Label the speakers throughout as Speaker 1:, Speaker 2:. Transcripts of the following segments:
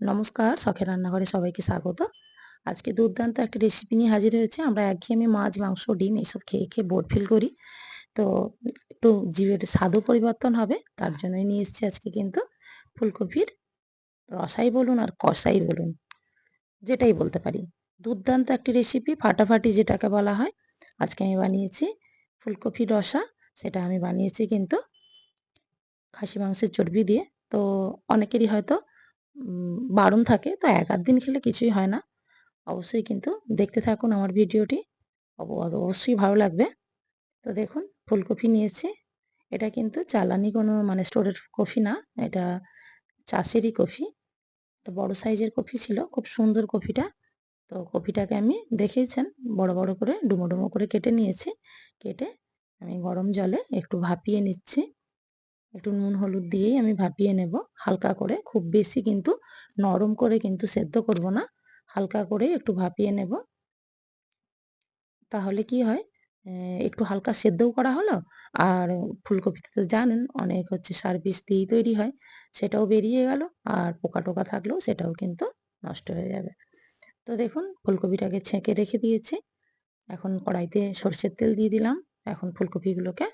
Speaker 1: নমস্কার, শখের রান্নাঘরে সবাইকে স্বাগত। আজকে দুর্দান্ত একটা রেসিপি নিয়ে হাজির হয়েছে। আমরা একঘেয়েমি মাছ, মাংস, ডিম এইসব খেয়ে খেয়ে বোর ফিল করি। তো একটু জীবের স্বাদও পরিবর্তন হবে, তার জন্যই নিয়ে এসেছি আজকে কিন্তু ফুলকপির রসাই বলুন আর কষাই বলুন, যেটাই বলতে পারি। দুর্দান্ত একটি রেসিপি ফাটাফাটি যেটাকে বলা হয়। আজকে আমি বানিয়েছি ফুলকপির রসা, সেটা আমি বানিয়েছি কিন্তু খাসি মাংসের চর্বি দিয়ে। তো অনেকেরই হয়তো বারণ থাকে। তো এক আধ দিন খেলে কিছুই হয় না। অবশ্যই কিন্তু দেখতে থাকুন আমার ভিডিওটি। অবশ্যই ভালো লাগবে। তো দেখুন, ফুলকপি নিয়েছি। এটা কিন্তু চালানি কোনো মানে স্টোরের কফি না। এটা চাষেরই কফি। একটা বড় সাইজের কফি ছিল, খুব সুন্দর কফিটা। তো কফিটাকে আমি দেখেইছেন বড় বড় করে, ডুমো ডুমো করে কেটে নিয়েছি। কেটে আমি গরম জলে একটু ভাপিয়ে নিচ্ছি। একটু নুন, হলুদ দিয়েই আমি ভাপিয়ে নেব। হালকা করে, খুব বেশি কিন্তু নরম করে কিন্তু সেদ্ধ করব না। হালকা করে একটু ভাপিয়ে নেব। তাহলে কি হয় একটু হালকা সেদ্ধও করা হলো আর ফুলকপিতে তো জানেন অনেক হচ্ছে সার বিষ দিয়েই তৈরি হয়, সেটাও বেরিয়ে গেল আর পোকা টোকা থাকলেও সেটাও কিন্তু নষ্ট হয়ে যাবে। তো দেখুন, ফুলকপিটাকে ছেঁকে রেখে দিয়েছি। এখন কড়াইতে সর্ষের তেল দিয়ে দিলাম। এখন ফুলকপিগুলোকে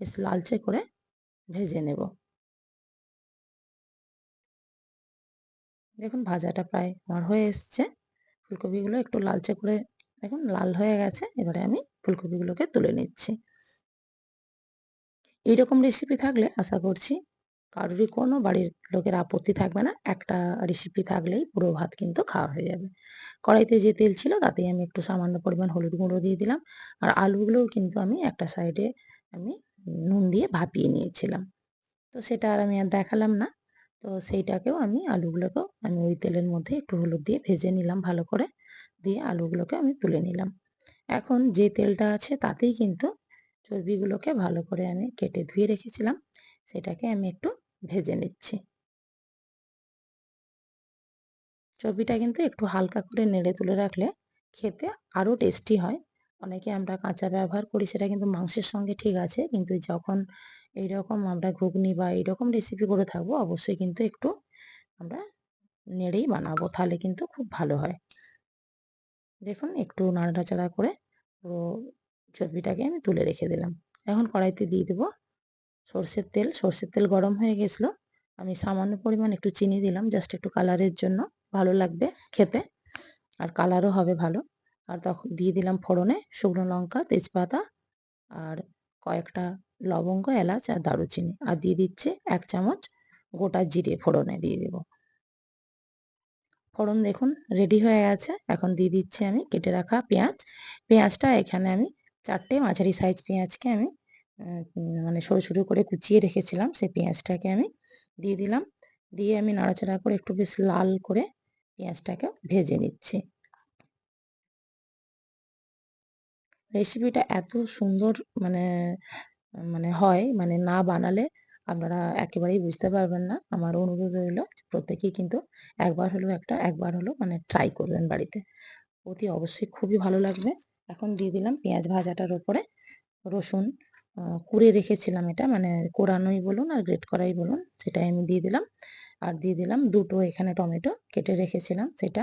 Speaker 1: বেশ লালচে করে ভেজে নেব। দেখুন ভাজাটা প্রায় আমার হয়ে এসছে। ফুলকপিগুলো একটু লালচে করে দেখুন লাল হয়ে গেছে। এবারে আমি ফুলকপিগুলোকে তুলে নিচ্ছি। এইরকম রেসিপি থাকলে আশা করছি কারোরই কোনো বাড়ির লোকের আপত্তি থাকবে না। একটা রেসিপি থাকলেই পুরো ভাত কিন্তু খাওয়া হয়ে যাবে। কড়াইতে যে তেল ছিল তাতেই আমি একটু সামান্য পরিমাণ হলুদ গুঁড়ো দিয়ে দিলাম। আর আলুগুলোও কিন্তু আমি একটা সাইডে আমি নুন দিয়ে ভাপিয়ে নিয়েছিলাম। তো সেটা আর আমি আর দেখালাম না। তো সেইটাকেও আমি আলুগুলোকেও আমি ওই তেলের মধ্যে একটু হলুদ দিয়ে ভেজে নিলাম ভালো করে। দিয়ে আলুগুলোকে আমি তুলে নিলাম। এখন যে তেলটা আছে তাতেই কিন্তু চর্বিগুলোকে ভালো করে আমি কেটে ধুয়ে রেখেছিলাম। সেটাকে আমি একটু ভেজে নিচ্ছি। চর্বিটা কিন্তু একটু হালকা করে নেড়ে তুলে রাখলে খেতে আরও টেস্টি হয়। অনেকে আমরা কাঁচা ব্যবহার করি, সেটা কিন্তু মাংসের সঙ্গে ঠিক আছে। কিন্তু যখন এইরকম আমরা ঘুগনি বা এইরকম রেসিপি করে থাকব, অবশ্যই কিন্তু একটু আমরা নেড়েই বানাবো, তাহলে কিন্তু খুব ভালো হয়। দেখুন, একটু নাড়াচাড়া করে পুরো চর্বিটাকে আমি তুলে রেখে দিলাম। এখন কড়াইতে দিয়ে দেবো সর্ষের তেল। সর্ষের তেল গরম হয়ে গেছিল। আমি সামান্য পরিমাণ একটু চিনি দিলাম জাস্ট একটু কালারের জন্য। ভালো লাগবে খেতে, আর কালারও হবে ভালো। আর তখন দিয়ে দিলাম ফোড়নে শুকনো লঙ্কা, তেজপাতা আর কয়েকটা লবঙ্গ, এলাচ আর দারুচিনি। আর দিয়ে দিচ্ছে এক চামচ গোটা জিরে ফোড়নে দিয়ে দেব। ফোড়ন দেখুন রেডি হয়ে গেছে। এখন দিয়ে দিচ্ছি আমি কেটে রাখা পেঁয়াজ। পেঁয়াজটা এখানে আমি চারটে মাঝারি সাইজ পেঁয়াজকে আমি মানে সরু সরু করে কুচিয়ে রেখেছিলাম। সেই পেঁয়াজটাকে আমি দিয়ে দিলাম। দিয়ে আমি নাড়াচাড়া করে একটু বেশ লাল করে পেঁয়াজটাকে ভেজে নিচ্ছি। রেসিপিটা এত সুন্দর মানে মানে হয় মানে না বানালে আপনারা একেবারেই বুঝতে পারবেন না। আমার অনুরোধ রইল প্রত্যেকেই কিন্তু একবার হলেও একটা, একবার হলেও মানে ট্রাই করবেন বাড়িতে। অতি অবশ্যই খুবই ভালো লাগবে। এখন দিয়ে দিলাম পেঁয়াজ ভাজাটার ওপরে। রসুন কুড়ে রেখেছিলাম এটা মানে কোরানোই বলুন আর গ্রেট করাই বলুন, সেটাই আমি দিয়ে দিলাম। আর দিয়ে দিলাম দুটো এখানে টমেটো কেটে রেখেছিলাম, সেটা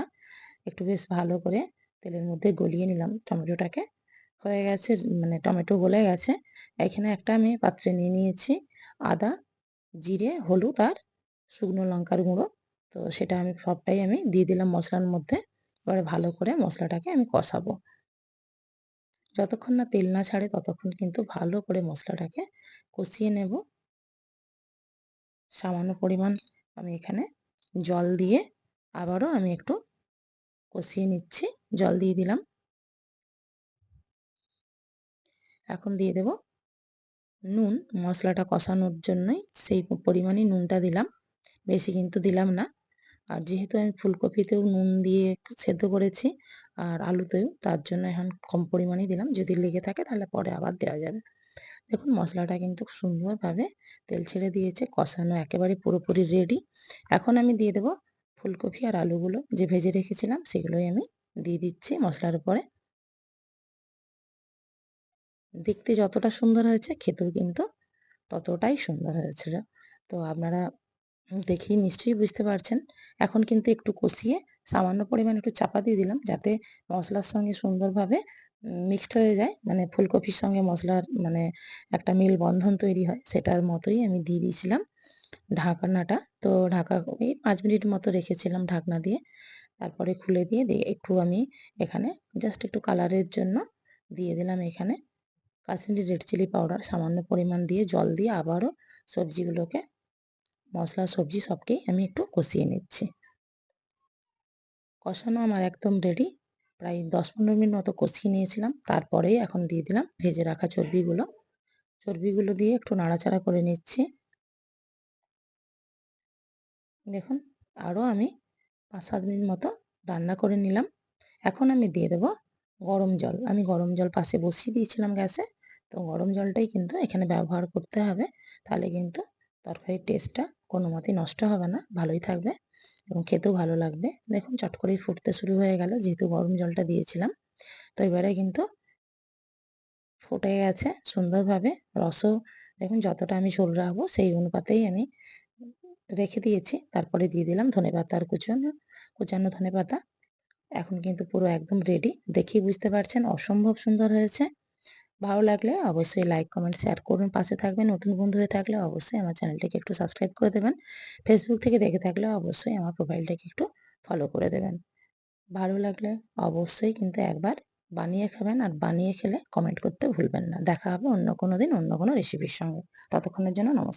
Speaker 1: একটু বেশ ভালো করে তেলের মধ্যে গলিয়ে নিলাম টমেটোটাকে। হয়ে গেছে মানে টমেটো গলে গেছে। এখানে একটা আমি পাত্রে নিয়ে নিয়েছি আদা, জিরে, হলুদ আর শুকনো লঙ্কার গুঁড়ো। তো সেটা আমি সবটাই আমি দিয়ে দিলাম মশলার মধ্যে। এবারে ভালো করে মশলাটাকে আমি কষাবো। যতক্ষণ না তেল না ছাড়ে ততক্ষণ কিন্তু ভালো করে মশলাটাকে কষিয়ে নেব। সামান্য পরিমাণ আমি এখানে জল দিয়ে আবারও আমি একটু কষিয়ে নিচ্ছি। জল দিয়ে দিলাম। এখন দিয়ে দেব। নুন, মশলাটা কষানোর জন্যই সেই পরিমাণে নুনটা দিলাম। বেশি কিন্তু দিলাম না। আর যেহেতু আমি ফুলকপিতেও নুন দিয়ে সেদ্ধ করেছি আর আলুতেও, তার জন্য এখন কম পরিমাণেই দিলাম। যদি লেগে থাকে তাহলে পরে আবার দেওয়া যাবে। দেখুন, মশলাটা কিন্তু সুন্দরভাবে তেল ছেড়ে দিয়েছে, কষানো একেবারে পুরোপুরি রেডি এখন আমি দিয়ে দেব ফুলকপি আর আলুগুলো, যে ভেজে রেখেছিলাম সেগুলোই আমি দিয়ে দিচ্ছি মশলার উপরে। দেখতে যতটা সুন্দর হয়েছে, খেতেও কিন্তু ততটাই সুন্দর হয়েছিল তো আপনারা দেখেই নিশ্চয়ই বুঝতে পারছেন। এখন কিন্তু একটু কষিয়ে সামান্য পরিমাণ একটু চাপা দিয়ে দিলাম যাতে মশলার সঙ্গে সুন্দরভাবে মিক্সড হয়ে যায়। মানে ফুলকপির সঙ্গে মশলার মানে একটা মেলবন্ধন তৈরি হয়। সেটার মতোই আমি দিয়ে দিয়েছিলাম ঢাকনাটা। তো ঢাকা এই পাঁচ মিনিট মতো রেখেছিলাম ঢাকনা দিয়ে। তারপরে খুলে দিয়ে দিয়ে একটু আমি এখানে জাস্ট একটু কালারের জন্য দিয়ে দিলাম এখানে কাশ্মীরি রেড চিলি পাউডার সামান্য পরিমাণ দিয়ে জল দিয়ে আবারও সবজিগুলোকে, মশলা, সবজি সবকেই আমি একটু কষিয়ে নিচ্ছি। কষানো আমার একদম রেডি। প্রায় দশ পনেরো মিনিট মতো কষিয়ে নিয়েছিলাম। তারপরেই এখন দিয়ে দিলাম ভেজে রাখা চর্বিগুলো। চর্বিগুলো দিয়ে একটু নাড়াচাড়া করে নিচ্ছি। দেখুন, আরও আমি ৫-৭ মিনিট মতো রান্না করে নিলাম। এখন আমি দিয়ে দেব গরম জল। আমি গরম জল পাশে বসিয়ে দিয়েছিলাম গ্যাসে। তো গরম জলটাই কিন্তু এখানে ব্যবহার করতে হবে। তাহলে কিন্তু তরকারির টেস্টটা কোনো মতেই নষ্ট হবে না, ভালোই থাকবে এবং খেতেও ভালো লাগবে। দেখুন চট করেই ফুটতে শুরু হয়ে গেল যেহেতু গরম জলটা দিয়েছিলাম। তো এবারে কিন্তু ফুটে গেছে সুন্দরভাবে। রসও দেখুন যতটা আমি ঝোল রাখব সেই অনুপাতেই আমি রেখে দিয়েছি। তারপরে দিয়ে দিলাম ধনেপাতার কুচানো কুচানো ধনেপাতা। এখন কিন্তু পুরো একদম রেডি। দেখেই বুঝতে পারছেন অসম্ভব সুন্দর হয়েছে। ভালো লাগলে অবশ্যই লাইক, কমেন্ট, শেয়ার করুন। পাশে থাকবেন। নতুন বন্ধু হয়ে থাকলে অবশ্যই আমার চ্যানেলটিকে একটু সাবস্ক্রাইব করে দেবেন। ফেসবুক থেকে দেখে থাকলে অবশ্যই আমার প্রোফাইলটাকে একটু ফলো করে দেবেন। ভালো লাগলে অবশ্যই কিন্তু একবার বানিয়ে খাবেন আর বানিয়ে খেলে কমেন্ট করতে ভুলবেন না। দেখা হবে অন্য কোনো দিন অন্য কোনো রেসিপির সঙ্গে। ততক্ষণের জন্য নমস্কার।